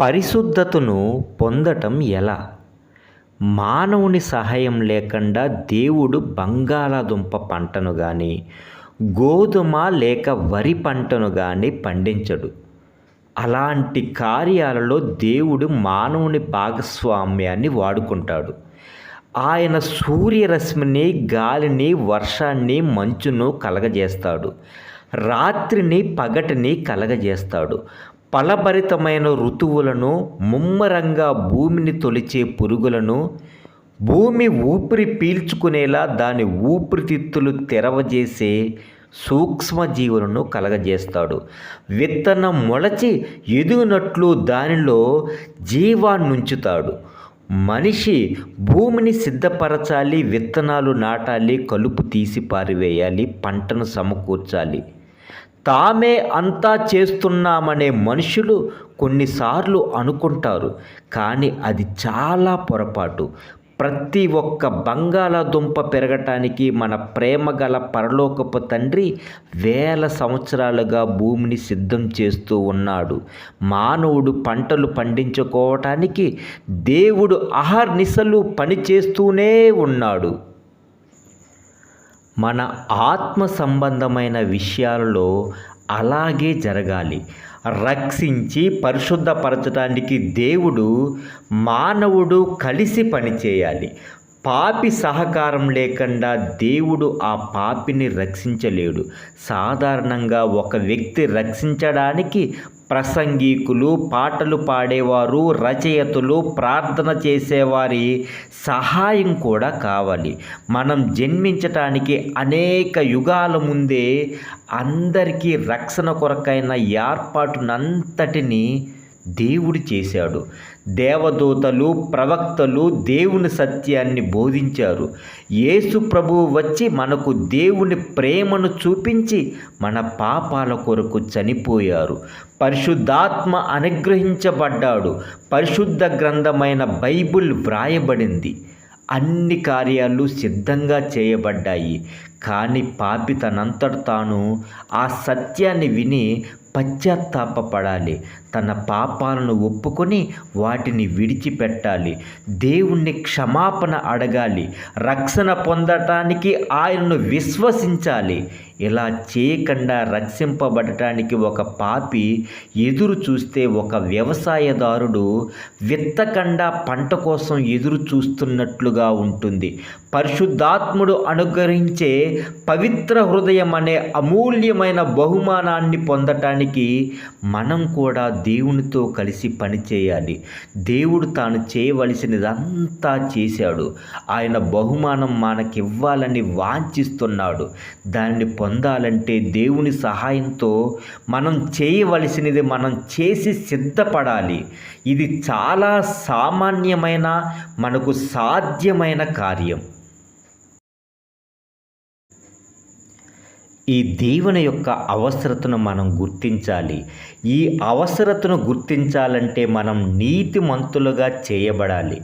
పరిశుద్ధతను పొందటం ఎలా? మానవుని సహాయం లేకుండా దేవుడు బంగాళాదుంప పంటను కానీ గోధుమ లేక వరి పంటను కానీ పండించడు. అలాంటి కార్యాలలో దేవుడు మానవుని భాగస్వామ్యాన్ని వాడుకుంటాడు. ఆయన సూర్యరశ్మిని గాలిని వర్షాన్ని మంచును కలగజేస్తాడు. రాత్రిని పగటిని కలగజేస్తాడు. ఫలభరితమైన ఋతువులను ముమ్మరంగా భూమిని తొలిచే పురుగులను భూమి ఊపిరి పీల్చుకునేలా దాని ఊపిరితిత్తులు తెరవజేసే సూక్ష్మజీవులను కలగజేస్తాడు. విత్తనం మొలచి ఎదుగునట్లు దానిలో జీవాన్నుంచుతాడు. మనిషి భూమిని సిద్ధపరచాలి విత్తనాలు నాటాలి కలుపు తీసి పారివేయాలి పంటను సమకూర్చాలి. తామే అంతా చేస్తున్నామనే మనుషులు కొన్నిసార్లు అనుకుంటారు కానీ అది చాలా పొరపాటు. ప్రతి ఒక్క బంగాళాదుంప పెరగటానికి మన ప్రేమ గల పరలోకపు తండ్రి వేల సంవత్సరాలుగా భూమిని సిద్ధం చేస్తూ ఉన్నాడు. మానవుడు పంటలు పండించుకోవటానికి దేవుడు అహర్నిశలు పనిచేస్తూనే ఉన్నాడు. మన ఆత్మ సంబంధమైన విషయాలలో అలాగే జరగాలి. రక్షించి పరిశుద్ధపరచడానికి దేవుడు మానవుడు కలిసి పనిచేయాలి. పాపి సహకారం లేకుండా దేవుడు ఆ పాపిని రక్షించలేడు. సాధారణంగా ఒక వ్యక్తి రక్షించడానికి ప్రసంగికులు పాటలు పాడేవారు రచయితలు ప్రార్థన చేసేవారి సహాయం కూడా కావాలి. మనం జన్మించటానికి అనేక యుగాల ముందే అందరికీ రక్షణ కొరకైన ఏర్పాటునంతటిని దేవుడు చేశాడు. దేవదూతలు ప్రవక్తలు దేవుని సత్యాన్ని బోధించారు. యేసు ప్రభువు వచ్చి మనకు దేవుని ప్రేమను చూపించి మన పాపాల కొరకు చనిపోయారు. పరిశుద్ధాత్మ అనుగ్రహించబడ్డాడు. పరిశుద్ధ గ్రంథమైన బైబిల్ వ్రాయబడింది. అన్ని కార్యాలు సిద్ధంగా చేయబడ్డాయి. కానీ పాపి తనంతట తాను ఆ సత్యాన్ని విని పశ్చాత్తాపపడాలి తన పాపాలను ఒప్పుకొని వాటిని విడిచిపెట్టాలి. దేవుణ్ణి క్షమాపణ అడగాలి. రక్షణ పొందటానికి ఆయనను విశ్వసించాలి. ఇలా చేయకుండా రక్షింపబడటానికి ఒక పాపి ఎదురు చూస్తే ఒక వ్యవసాయదారుడు విత్తకుండా పంట కోసం ఎదురు చూస్తున్నట్లుగా ఉంటుంది. పరిశుద్ధాత్ముడు అనుగ్రహించే పవిత్ర హృదయం అనే అమూల్యమైన బహుమానాన్ని పొందటానికి మనం కూడా దేవునితో కలిసి పనిచేయాలి దేవుడు తాను చేయవలసినదంతా చేశాడు. ఆయన బహుమానం మనకివ్వాలని వాంఛిస్తున్నాడు. దానిని పొందాలంటే దేవుని సహాయంతో మనం చేయవలసినది మనం చేసి సిద్ధపడాలి. ఇది చాలా సామాన్యమైన మనకు సాధ్యమైన కార్యం. ఈ దీవెన యొక్క అవసరతను మనం గుర్తించాలి. ఈ అవసరతను గుర్తించాలంటే మనం నీతిమంతులుగా చేయబడాలి.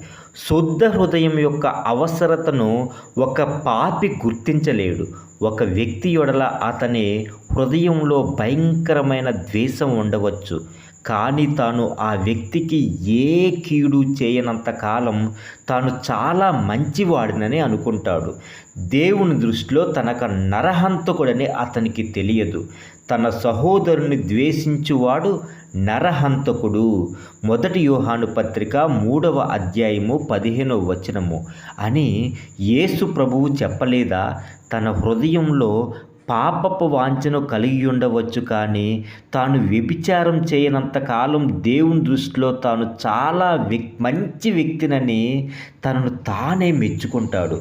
శుద్ధ హృదయం యొక్క అవసరతను ఒక పాపి గుర్తించలేడు. ఒక వ్యక్తి యొడల అతని హృదయంలో భయంకరమైన ద్వేషం ఉండవచ్చు. కానీ తాను ఆ వ్యక్తికి ఏ కీడు చేయనంత కాలం తాను చాలా మంచివాడినని అనుకుంటాడు. దేవుని దృష్టిలో తనకు నరహంతకుడని అతనికి తెలియదు. తన సహోదరుని ద్వేషించువాడు నరహంతకుడు. మొదటి యోహాను పత్రిక మూడవ అధ్యాయము పదిహేనవ వచనము. అని యేసు ప్రభువు చెప్పలేదా? తన హృదయంలో పాపపు వాంఛను కలిగి ఉండవచ్చు కానీ తాను వ్యభిచారం చేయనంత కాలం దేవుని దృష్టిలో తాను చాలా వ్యక్ మంచి వ్యక్తినని తనను తానే మెచ్చుకుంటాడు.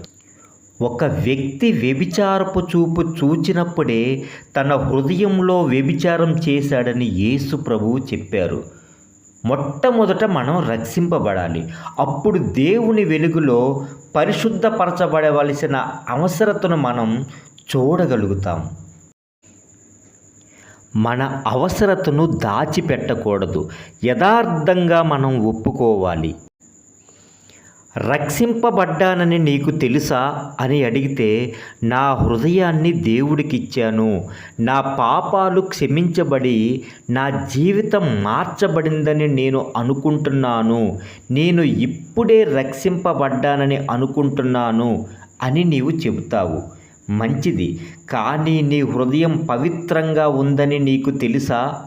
ఒక వ్యక్తి వ్యభిచారపు చూపు చూచినప్పుడే తన హృదయంలో వ్యభిచారం చేశాడని యేసు ప్రభువు చెప్పారు. మొట్టమొదట మనం రక్షింపబడాలి. అప్పుడు దేవుని వెలుగులో పరిశుద్ధపరచబడవలసిన అవసరతను మనం చూడగలుగుతాం మన అవసరతను దాచిపెట్టకూడదు. యథార్థంగా మనం ఒప్పుకోవాలి. రక్షింపబడ్డానని నీకు తెలుసా అని అడిగితే నా హృదయాన్ని దేవుడికిచ్చాను. నా పాపాలు క్షమించబడి నా జీవితం మార్చబడిందని నేను అనుకుంటున్నాను. నేను ఇప్పుడే రక్షింపబడ్డానని అనుకుంటున్నాను అని నీవు చెబుతావు. మంచిది. కానీ నీ హృదయం పవిత్రంగా ఉందని నీకు తెలుసా?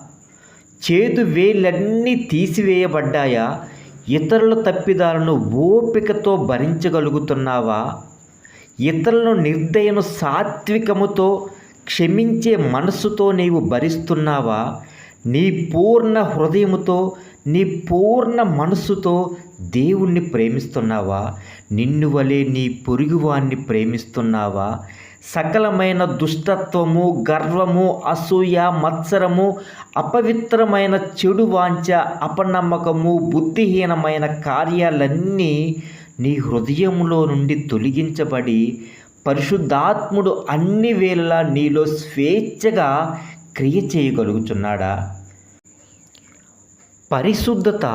చేదు వేలన్నీ తీసివేయబడ్డాయా? ఇతరుల తప్పిదాలను ఓపికతో భరించగలుగుతున్నావా? ఇతరులను నిర్దయను సాత్వికముతో క్షమించే మనస్సుతో నీవు భరిస్తున్నావా? నీ పూర్ణ హృదయముతో నీ పూర్ణ మనస్సుతో దేవుణ్ణి ప్రేమిస్తున్నావా? నిన్ను వలె నీ పొరుగువాన్ని ప్రేమిస్తున్నావా? సకలమైన దుష్టత్వము గర్వము అసూయ మత్సరము అపవిత్రమైన చెడు వాంఛ అపనమ్మకము బుద్ధిహీనమైన కార్యాలన్నీ నీ హృదయంలో నుండి తొలగించబడి పరిశుద్ధాత్ముడు అన్ని వేళలా నీలో స్వేచ్ఛగా క్రియ చేయగలుగుతున్నాడా పరిశుద్ధత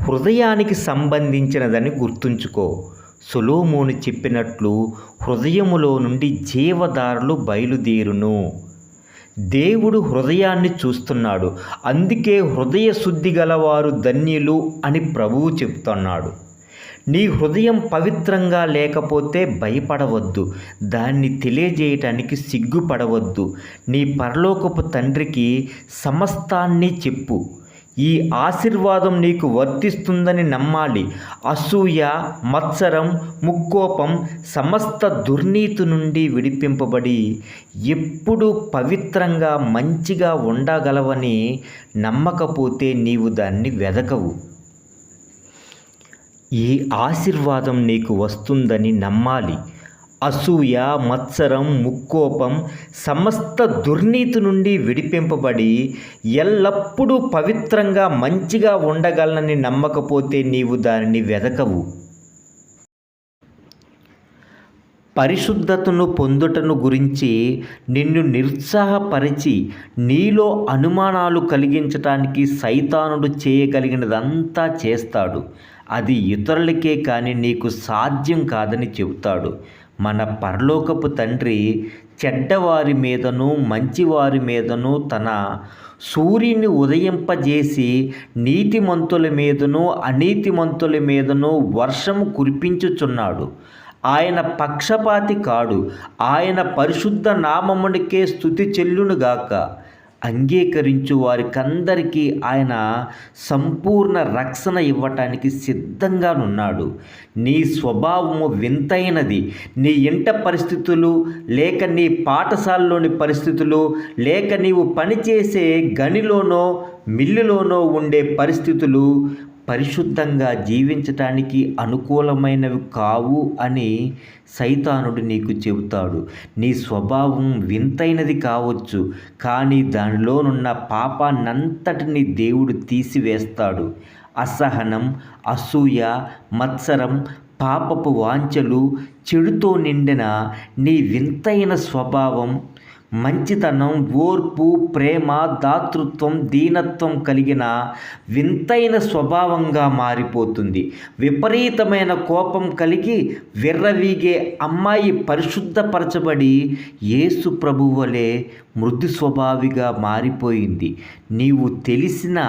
హృదయానికి సంబంధించినదని గుర్తుంచుకో. సొలోమోను చెప్పినట్లు హృదయములో నుండి జీవదారులు బయలుదేరును. దేవుడు హృదయాన్ని చూస్తున్నాడు. అందుకే హృదయ శుద్ధి గలవారు ధన్యులు అని ప్రభువు చెప్తున్నాడు నీ హృదయం పవిత్రంగా లేకపోతే భయపడవద్దు. దాన్ని తెలియజేయటానికి సిగ్గుపడవద్దు. నీ పరలోకపు తండ్రికి సమస్తాన్ని చెప్పు. ఈ ఆశీర్వాదం నీకు వర్తిస్తుందని నమ్మాలి. అసూయ మత్సరం ముక్కోపం సమస్త దుర్నీతి నుండి విడిపింపబడి ఎప్పుడు పవిత్రంగా మంచిగా ఉండగలవని నమ్మకపోతే నీవు దాన్ని వెదకవు. ఈ ఆశీర్వాదం నీకు వస్తుందని నమ్మాలి. అసూయ మత్సరం ముక్కోపం సమస్త దుర్నీతి నుండి విడిపింపబడి ఎల్లప్పుడూ పవిత్రంగా మంచిగా ఉండగలనని నమ్మకపోతే నీవు దానిని వెదకవు. పరిశుద్ధతను పొందుటను గురించి నిన్ను నిరుత్సాహపరిచి నీలో అనుమానాలు కలిగించటానికి సైతానుడు చేయగలిగినదంతా చేస్తాడు. అది ఇతరులకే కానీ నీకు సాధ్యం కాదని చెబుతాడు. మన పరలోకపు తండ్రి చెడ్డవారి మీదను మంచివారి మీదను తన సూర్యుని ఉదయింపజేసి నీతిమంతుల మీదను అనీతిమంతుల మీదను వర్షము కురిపించుచున్నాడు. ఆయన పక్షపాతి కాడు. ఆయన పరిశుద్ధ నామమునికే స్థుతి చెల్లునుగాక. అంగీకరించు వారికందరికీ ఆయన సంపూర్ణ రక్షణ ఇవ్వటానికి సిద్ధంగానున్నాడు. నీ స్వభావము వింతైనది. నీ ఇంట పరిస్థితులు లేక నీ పాఠశాలలోని పరిస్థితులు లేక నీవు పనిచేసే గనిలోనో మిల్లులోనో ఉండే పరిస్థితులు పరిశుద్ధంగా జీవించటానికి అనుకూలమైనవి కావు అని సైతానుడు నీకు చెబుతాడు. నీ స్వభావం వింతైనది కావచ్చు కానీ దానిలోనున్న పాపాన్నంతటిని దేవుడు తీసివేస్తాడు. అసహనం అసూయ మత్సరం పాపపు వాంఛలు చెడుతో నిండిన నీ వింతైన స్వభావం మంచితనం ఓర్పు ప్రేమ దాతృత్వం దీనత్వం కలిగిన వింతైన స్వభావంగా మారిపోతుంది. విపరీతమైన కోపం కలిగి విర్రవీగే అమ్మాయి పరిశుద్ధపరచబడి యేసు ప్రభువలే మృదు స్వభావిగా మారిపోయింది. నీవు తెలిసిన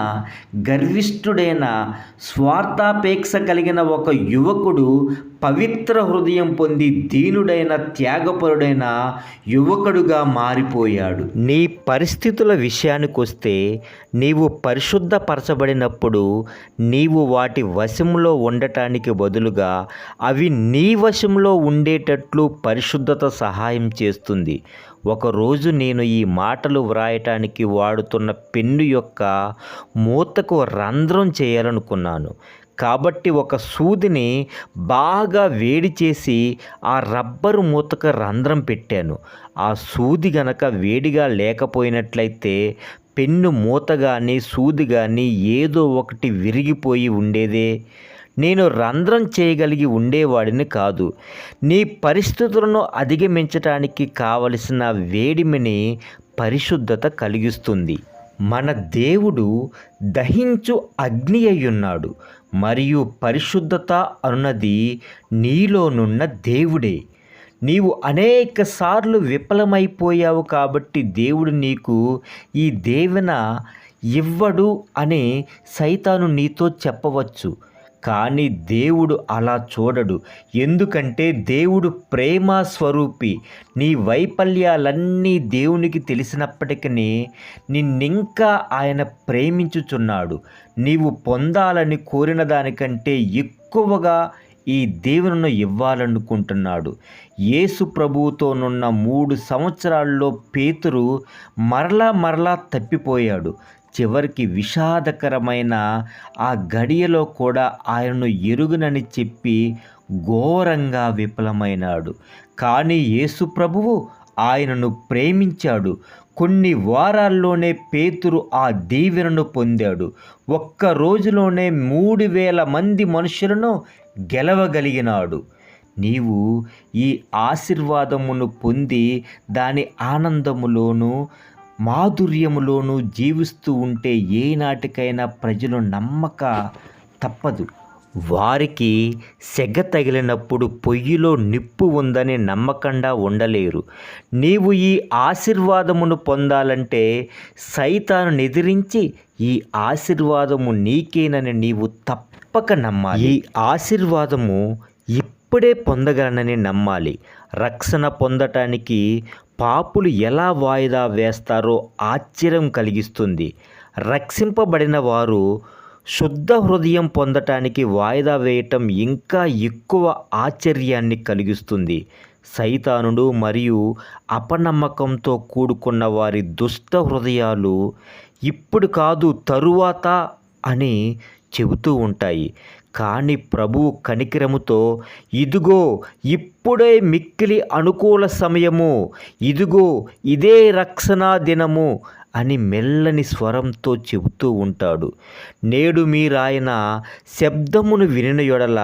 గర్విష్ఠుడైన స్వార్థాపేక్ష కలిగిన ఒక యువకుడు పవిత్ర హృదయం పొంది దీనుడైన త్యాగపరుడైన యువకుడుగా మారిపోయాడు. నీ పరిస్థితుల విషయానికి వస్తే నీవు పరిశుద్ధపరచబడినప్పుడు నీవు వాటి వశంలో ఉండటానికి బదులుగా అవి నీ వశంలో ఉండేటట్లు పరిశుద్ధత సహాయం చేస్తుంది. ఒకరోజు నేను ఈ మాటలు వ్రాయటానికి వాడుతున్న పెన్ను యొక్క మూతకు రంధ్రం చేయాలనుకున్నాను. కాబట్టి ఒక సూదిని బాగా వేడి చేసి ఆ రబ్బరు మూతకు రంధ్రం పెట్టాను. ఆ సూది గనక వేడిగా లేకపోయినట్లయితే పెన్ను మూత కానీ సూది కానీ ఏదో ఒకటి విరిగిపోయి ఉండేదే. నేను రంధ్రం చేయగలిగి ఉండేవాడిని కాదు. నీ పరిస్థితులను అధిగమించటానికి కావలసిన వేడిమిని పరిశుద్ధత కలిగిస్తుంది. మన దేవుడు దహించు అగ్ని అయ్యున్నాడు. మరియు పరిశుద్ధత అన్నది నీలోనున్న దేవుడే. నీవు అనేక సార్లు విఫలమైపోయావు కాబట్టి దేవుడు నీకు ఈ దేవన ఇవ్వడు అని సైతాను నీతో చెప్పవచ్చు. కానీ దేవుడు అలా చూడడు. ఎందుకంటే దేవుడు ప్రేమ స్వరూపి. నీ వైఫల్యాలన్నీ దేవునికి తెలిసినప్పటికీ నిన్నింకా ఆయన ప్రేమించుచున్నాడు. నీవు పొందాలని కోరిన దానికంటే ఎక్కువగా ఈ దేవుని ఇవ్వాలనుకుంటున్నాడు. యేసు ప్రభువుతోనున్న మూడు సంవత్సరాల్లో పేతురు మరలా మరలా తప్పిపోయాడు. చివరికి విషాదకరమైన ఆ గడియలో కూడా ఆయనను ఎరుగునని చెప్పి ఘోరంగా విఫలమైనాడు. కానీ యేసు ప్రభువు ఆయనను ప్రేమించాడు. కొన్ని వారాల్లోనే పేతురు ఆ దీవెనను పొందాడు. ఒక్క రోజులోనే మూడు వేల మంది మనుషులను గెలవగలిగినాడు. నీవు ఈ ఆశీర్వాదమును పొంది దాని ఆనందములోనూ మాధుర్యములోనూ జీవిస్తూ ఉంటే ఏనాటికైనా ప్రజలు నమ్మక తప్పదు. వారికి సెగ తగిలినప్పుడు పొయ్యిలో నిప్పు ఉందని నమ్మకండా ఉండలేరు. నీవు ఈ ఆశీర్వాదమును పొందాలంటే సైతాను ఎదిరించి ఈ ఆశీర్వాదము నీకేనని నీవు తప్పక నమ్మాలి. ఈ ఆశీర్వాదము ఇప్పుడే పొందగలనని నమ్మాలి. రక్షణ పొందటానికి పాపులు ఎలా వాయిదా వేస్తారో ఆశ్చర్యం కలిగిస్తుంది. రక్షింపబడిన వారు శుద్ధ హృదయం పొందటానికి వాయిదా వేయటం ఇంకా ఎక్కువ ఆశ్చర్యాన్ని కలిగిస్తుంది. సైతానుడు మరియు అపనమ్మకంతో కూడుకున్న వారి దుష్ట హృదయాలు ఇప్పుడు కాదు తరువాత అని చెబుతూ ఉంటాయి. కానీ ప్రభువు కనికిరముతో ఇదిగో ఇప్పుడే మిక్కిలి అనుకూల సమయము ఇదిగో ఇదే రక్షణా దినము అని మెల్లని స్వరంతో చెబుతూ ఉంటాడు. నేడు మీరాయన శబ్దమును వినిన యొడల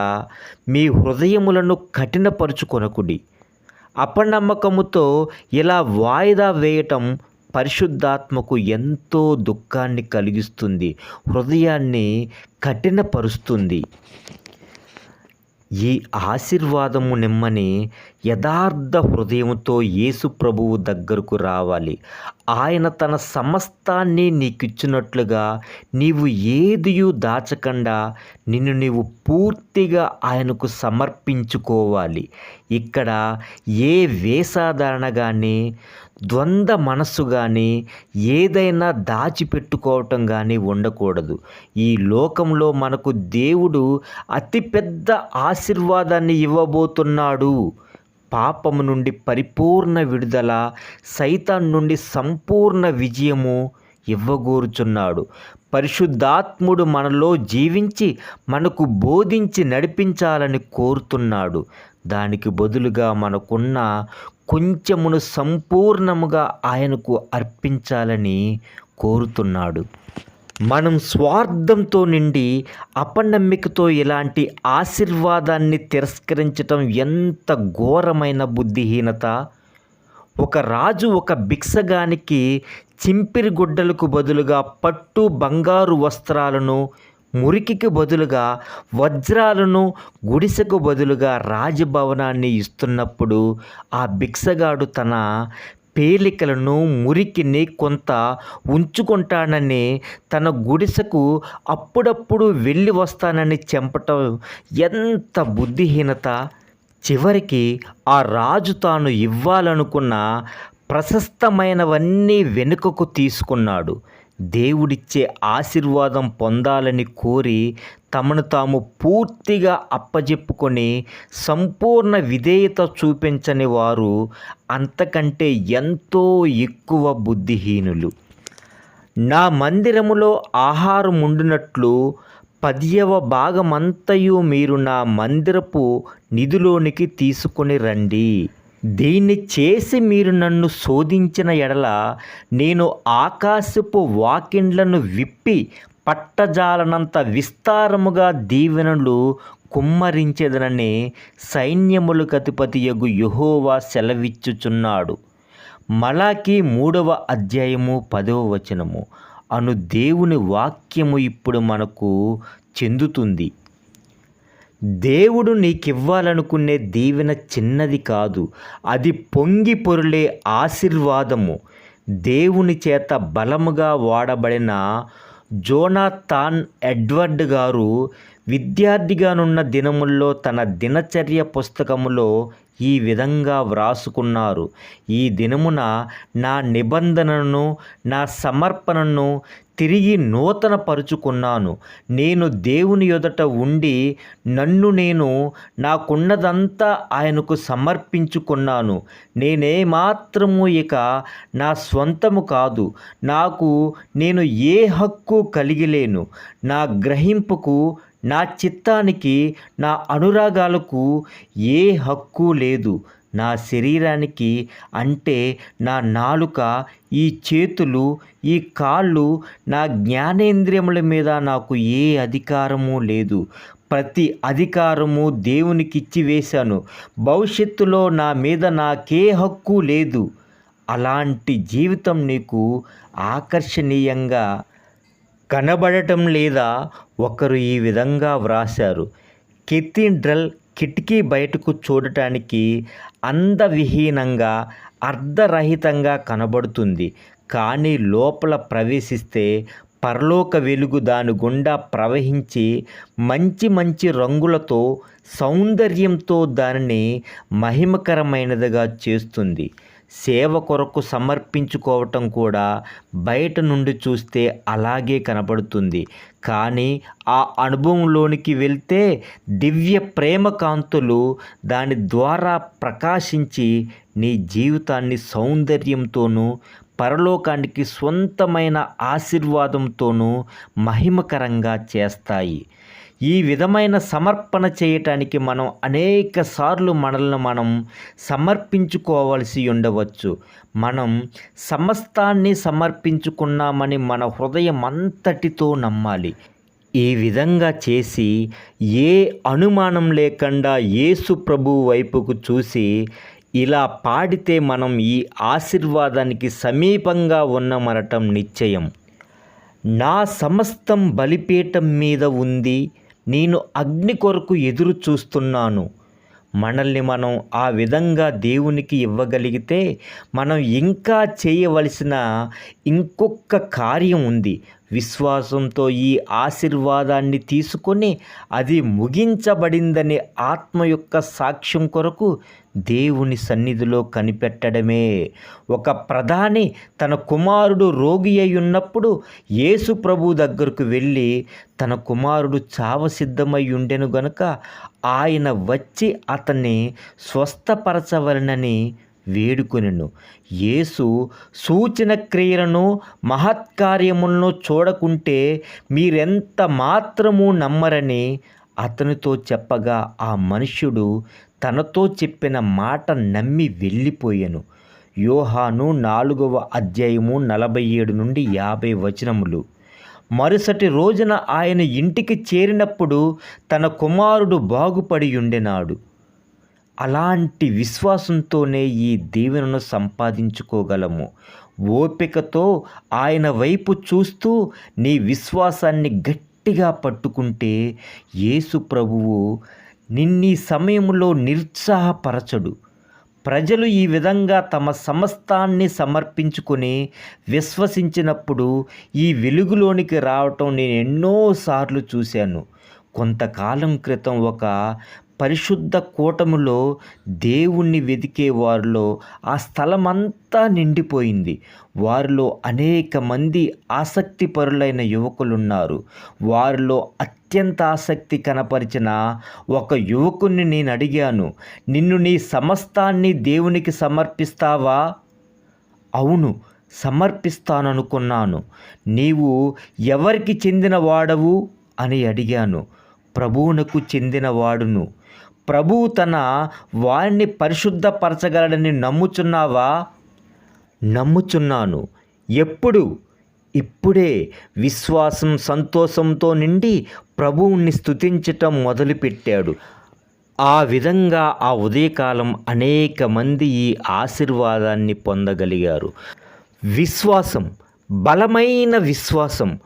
మీ హృదయములను కఠినపరుచుకొనకుడి. అపనమ్మకముతో ఇలా వాయిదా వేయటం పరిశుద్ధాత్మకు ఎంతో దుఃఖాన్ని కలిగిస్తుంది. హృదయాన్ని కఠినపరుస్తుంది. ఈ ఆశీర్వాదము నిమ్మని యథార్థ హృదయంతో యేసు ప్రభువు దగ్గరకు రావాలి. ఆయన తన సమస్తాన్ని నీకిచ్చినట్లుగా నీవు ఏదియూ దాచకుండా నిన్ను నీవు పూర్తిగా ఆయనకు సమర్పించుకోవాలి. ఇక్కడ ఏ వేషాధారణ కానీ ద్వంద్వ మనస్సు కానీ ఏదైనా దాచిపెట్టుకోవటం కానీ ఉండకూడదు. ఈ లోకంలో మనకు దేవుడు అతిపెద్ద ఆశీర్వాదాన్ని ఇవ్వబోతున్నాడు. పాపము నుండి పరిపూర్ణ విడుదల సైతాన్ నుండి సంపూర్ణ విజయము ఇవ్వగోరుచున్నాడు. పరిశుద్ధాత్ముడు మనలో జీవించి మనకు బోధించి నడిపించాలని కోరుతున్నాడు. దానికి బదులుగా మనకున్న కొంచెమును సంపూర్ణముగా ఆయనకు అర్పించాలని కోరుతున్నాడు. మనం స్వార్థంతో నిండి అపనమ్మికతో ఇలాంటి ఆశీర్వాదాన్ని తిరస్కరించటం ఎంత ఘోరమైన బుద్ధిహీనత? ఒక రాజు ఒక భిక్షగానికి చింపిరి గుడ్డలకు బదులుగా పట్టు బంగారు వస్త్రాలను మురికికి బదులుగా వజ్రాలను గుడిసెకు బదులుగా రాజభవనాన్ని ఇస్తున్నప్పుడు ఆ భిక్షగాడు తన పేలికలను మురికిని కొంత ఉంచుకుంటానని తన గుడిసెకు అప్పుడప్పుడు వెళ్ళి వస్తానని చెంపటం ఎంత బుద్ధిహీనత? చివరికి ఆ రాజు తాను ఇవ్వాలనుకున్న ప్రశస్తమైనవన్నీ వెనుకకు తీసుకున్నాడు. దేవుడిచ్చే ఆశీర్వాదం పొందాలని కోరి తమను తాము పూర్తిగా అప్పజెప్పుకొని సంపూర్ణ విధేయత చూపించని వారు అంతకంటే ఎంతో ఎక్కువ బుద్ధిహీనులు. నా మందిరములో ఆహారం ఉండినట్లు పదియవ భాగమంతయు మీరు నా మందిరపు నిధిలోనికి తీసుకొని రండి. దీన్ని చేసి మీరు నన్ను శోధించిన ఎడల నేను ఆకాశపు వాకిండ్లను విప్పి పట్టజాలనంత విస్తారముగా దీవెనలు సైన్యములు సైన్యములకు అధిపతియగు యహోవా సెలవిచ్చుచున్నాడు. మలాకి మూడవ అధ్యాయము పదవ వచనము. అను దేవుని వాక్యము ఇప్పుడు మనకు చెందుతుంది. దేవుడు నీకివ్వాలనుకునే దీవెన చిన్నది కాదు. అది పొంగి పొరులే ఆశీర్వాదము. దేవుని చేత బలముగా వాడబడిన జోనాథాన్ ఎడ్వర్డ్ గారు విద్యార్థిగానున్న దినముల్లో తన దినచర్య పుస్తకములో ఈ విధంగా వ్రాసుకున్నారు. ఈ దినమున నా నిబంధనను నా సమర్పణను తిరిగి నూతన పరుచుకున్నాను నేను దేవుని ఎదుట ఉండి నన్ను నేను నాకున్నదంతా ఆయనకు సమర్పించుకున్నాను. నేనే మాత్రము ఇక నా స్వంతము కాదు. నాకు నేను ఏ హక్కు కలిగిలేను. నా గ్రహింపుకు నా చిత్తానికి నా అనురాగాలకు ఏ హక్కు లేదు. నా శరీరానికి అంటే నా నాలుక ఈ చేతులు ఈ కాళ్ళు నా జ్ఞానేంద్రియముల మీద నాకు ఏ అధికారము లేదు. ప్రతి అధికారము దేవునికి ఇచ్చి వేశాను. భవిష్యత్తులో నా మీద నాకే హక్కు లేదు. అలాంటి జీవితం నీకు ఆకర్షణీయంగా కనబడటం లేదా ఒకరు ఈ విధంగా వ్రాశారు. కెథీడ్రల్ కిటికీ బయటకు చూడటానికి అందవిహీనంగా అర్ధరహితంగా కనబడుతుంది. కానీ లోపల ప్రవేశిస్తే పరలోక వెలుగు దాని గుండా ప్రవహించి మంచి మంచి రంగులతో సౌందర్యంతో దానిని మహిమకరమైనదిగా చేస్తుంది. సేవ కొరకు సమర్పించుకోవటం కూడా బయట నుండి చూస్తే అలాగే కనబడుతుంది. కానీ ఆ అనుభవంలోనికి వెళ్తే దివ్య ప్రేమ కాంతులు దాని ద్వారా ప్రకాశించి నీ జీవితాన్ని సౌందర్యంతోనూ పరలోకానికి సొంతమైన ఆశీర్వాదంతోనూ మహిమకరంగా చేస్తాయి. ఈ విధమైన సమర్పణ చేయటానికి మనం అనేక సార్లు మనల్ని మనం సమర్పించుకోవలసి ఉండవచ్చు. మనం సమస్తాన్ని సమర్పించుకున్నామని మన హృదయం అంతటితో నమ్మాలి. ఈ విధంగా చేసి ఏ అనుమానం లేకుండా యేసు ప్రభు వైపుకు చూసి ఇలా పాడితే మనం ఈ ఆశీర్వాదానికి సమీపంగా ఉన్నమనటం నిశ్చయం. నా సమస్తం బలిపీఠం మీద ఉంది. నేను అగ్ని కొరకు ఎదురు చూస్తున్నాను. మనల్ని మనం ఆ విధంగా దేవునికి ఇవ్వగలిగితే మనం ఇంకా చేయవలసిన ఇంకొక కార్యం ఉంది. విశ్వాసంతో ఈ ఆశీర్వాదాన్ని తీసుకొని అది ముగించబడిందని ఆత్మ యొక్క సాక్ష్యం కొరకు దేవుని సన్నిధిలో కనిపెట్టడమే. ఒక ప్రధాని తన కుమారుడు రోగి అయి ఉన్నప్పుడు యేసు ప్రభు దగ్గరకు వెళ్ళి తన కుమారుడు చావసిద్ధమై ఉండెను గనుక ఆయన వచ్చి అతన్ని స్వస్థపరచవలనని వేడుకొనెను. యేసు సూచన క్రియలను మహత్కార్యములను చూడకుంటే మీరెంత మాత్రము నమ్మరని అతనితో చెప్పగా ఆ మనుష్యుడు తనతో చెప్పిన మాట నమ్మి వెళ్ళిపోయాను. యోహాను నాలుగవ అధ్యాయము నలభై ఏడు నుండి యాభై వచనములు. మరుసటి రోజున ఆయన ఇంటికి చేరినప్పుడు తన కుమారుడు బాగుపడి ఉండెనాడు. అలాంటి విశ్వాసంతోనే ఈ దీవెనను సంపాదించుకోగలము. ఓపికతో ఆయన వైపు చూస్తూ నీ విశ్వాసాన్ని గట్టిగా పట్టుకుంటే యేసు ప్రభువు నిన్ని సమయంలో నిరుత్సాహపరచడు. ప్రజలు ఈ విధంగా తమ సమస్తాన్ని సమర్పించుకొని విశ్వసించినప్పుడు ఈ వెలుగులోనికి రావటం నేను ఎన్నోసార్లు చూశాను. కొంతకాలం క్రితం ఒక పరిశుద్ధ కూటములో దేవుణ్ణి వెతికే వారిలో ఆ స్థలమంతా నిండిపోయింది. వారిలో అనేక మంది ఆసక్తిపరులైన యువకులున్నారు. వారిలో అత్యంత ఆసక్తి కనపరిచిన ఒక యువకుని నేను అడిగాను నిన్ను నీ సమస్తాన్ని దేవునికి సమర్పిస్తావా? అవును సమర్పిస్తాననుకున్నాను. నీవు ఎవరికి చెందిన వాడవు అని అడిగాను. ప్రభువునకు చెందినవాడును. ప్రభువు తన వారిని పరిశుద్ధపరచగలడని నమ్ముచున్నావా? నమ్ముచున్నాను. ఎప్పుడు? ఇప్పుడే. విశ్వాసం సంతోషంతో నిండి ప్రభువుని స్తుతించటం మొదలుపెట్టాడు. ఆ విధంగా ఆ ఉదయకాలం అనేక మంది ఈ ఆశీర్వాదాన్ని పొందగలిగారు. విశ్వాసం బలమైన విశ్వాసం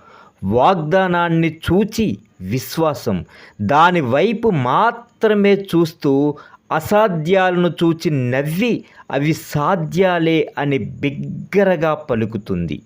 వాగ్దానాన్ని చూచి విశ్వాసం. దాని వైపు మాత్రమే చూస్తూ అసాధ్యాలను చూచి నవ్వి అవి సాధ్యాలే అని బిగ్గరగా పలుకుతుంది.